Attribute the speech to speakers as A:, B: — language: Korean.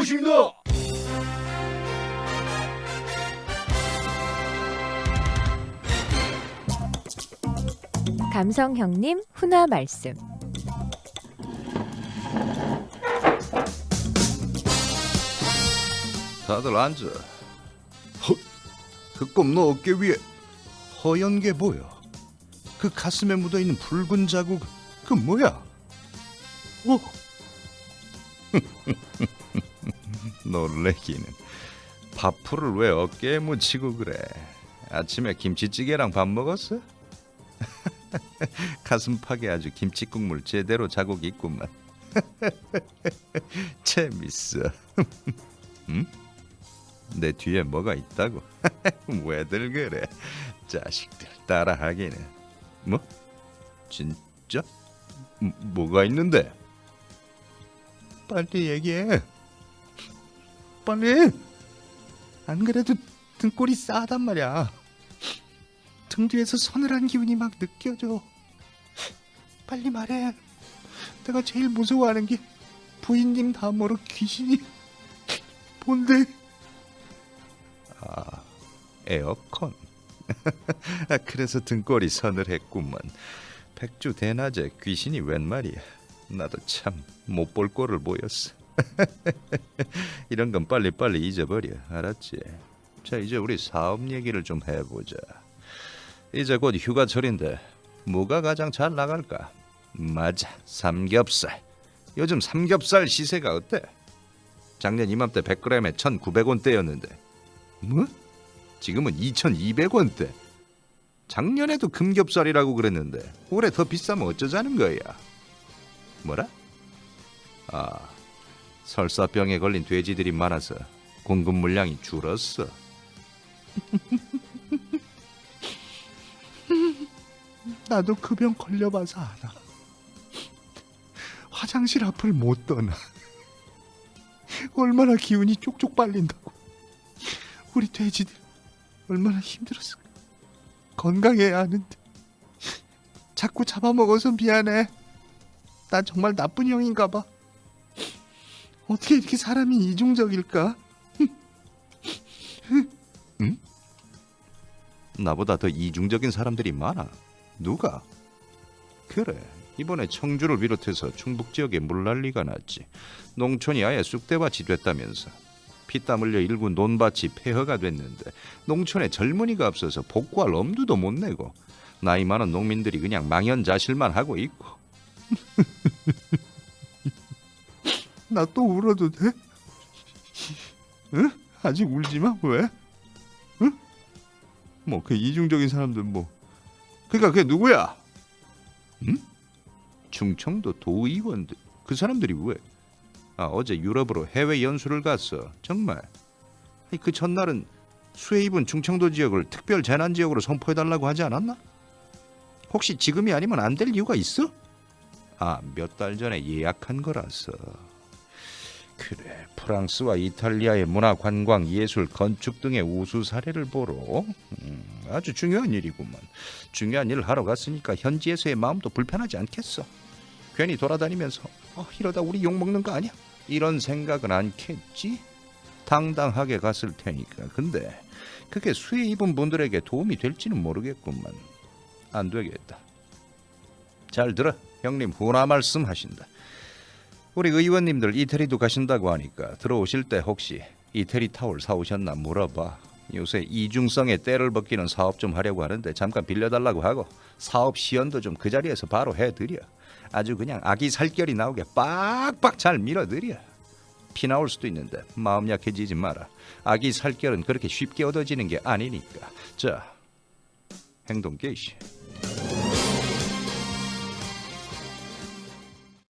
A: 다녀오십니다.
B: 감성 형님 훈화 말씀.
C: 다들 앉아. 허, 그꿈 너 어깨 위에 허연 게 보여. 그 가슴에 묻어 있는 붉은 자국, 그 뭐야? 어? 놀래기는 밥풀을 왜 어깨에 묻히고 그래? 아침에 김치찌개랑 밥 먹었어? 가슴팍에 아주 김치 국물 제대로 자국 있구만. 재밌어. 응? 내 뒤에 뭐가 있다고? 왜들 그래? 자식들 따라하기는 뭐? 진짜? 뭐, 뭐가 있는데? 빨리 얘기해. 빨리. 안 그래도 등골이 싸단 말이야. 등 뒤에서 서늘한 기운이 막 느껴져. 빨리 말해. 내가 제일 무서워하는 게 부인님 다음으로 귀신이 뭔데? 아, 에어컨. 아, 그래서 등골이 서늘했구먼. 백주 대낮에 귀신이 웬 말이야. 나도 참 못 볼 꼴을 보였어. 이런 건 빨리 빨리 잊어버려. 알았지? 자, 이제 우리 사업 얘기를 좀 해보자. 이제 곧 휴가철인데 뭐가 가장 잘 나갈까? 맞아, 삼겹살. 요즘 삼겹살 시세가 어때? 작년 이맘때 100g에 1,900원대였는데 뭐? 지금은 2,200원대. 작년에도 금겹살이라고 그랬는데 올해 더 비싸면 어쩌자는 거야? 뭐라? 아, 설사병에 걸린 돼지들이 많아서 공급 물량이 줄었어. 나도 그 병 걸려봐서 알아. 화장실 앞을 못 떠나. 얼마나 기운이 쪽쪽 빨린다고. 우리 돼지들 얼마나 힘들었을까. 건강해야 하는데 자꾸 잡아먹어서 미안해. 난 정말 나쁜 형인가 봐. 어떻게 이렇게 사람이 이중적일까? 응? 나보다 더 이중적인 사람들이 많아. 누가? 그래. 이번에 청주를 비롯해서 충북 지역에 물난리가 났지. 농촌이 아예 쑥대밭이 됐다면서. 피땀 흘려 일구 논밭이 폐허가 됐는데 농촌에 젊은이가 없어서 복구할 엄두도 못 내고 나이 많은 농민들이 그냥 망연자실만 하고 있고 나 또 울어도 돼? 응? 아직 울지 마. 왜? 응? 뭐 그 이중적인 사람들 뭐 그러니까 그게 누구야? 응? 충청도 도의원들 그 사람들이 왜? 아 어제 유럽으로 해외 연수를 갔어. 정말. 아니, 그 전날은 수해 입은 충청도 지역을 특별 재난 지역으로 선포해 달라고 하지 않았나? 혹시 지금이 아니면 안 될 이유가 있어? 아, 몇 달 전에 예약한 거라서. 그래, 프랑스와 이탈리아의 문화, 관광, 예술, 건축 등의 우수 사례를 보러 음, 아주 중요한 일이구만. 중요한 일을 하러 갔으니까 현지에서의 마음도 불편하지 않겠어. 괜히 돌아다니면서 어, 이러다 우리 욕 먹는 거 아니야? 이런 생각은 않겠지? 당당하게 갔을 테니까. 근데 그게 수해 입은 분들에게 도움이 될지는 모르겠구만. 안 되겠다. 잘 들어. 형님 훈화 말씀하신다. 우리 의원님들 이태리도 가신다고 하니까 들어오실 때 혹시 이태리 타올 사오셨나 물어봐. 요새 이중성에 때를 벗기는 사업 좀 하려고 하는데 잠깐 빌려달라고 하고 사업 시연도 좀 그 자리에서 바로 해드려. 아주 그냥 아기 살결이 나오게 빡빡 잘 밀어드려. 피 나올 수도 있는데 마음 약해지지 마라. 아기 살결은 그렇게 쉽게 얻어지는 게 아니니까. 자, 행동 개시.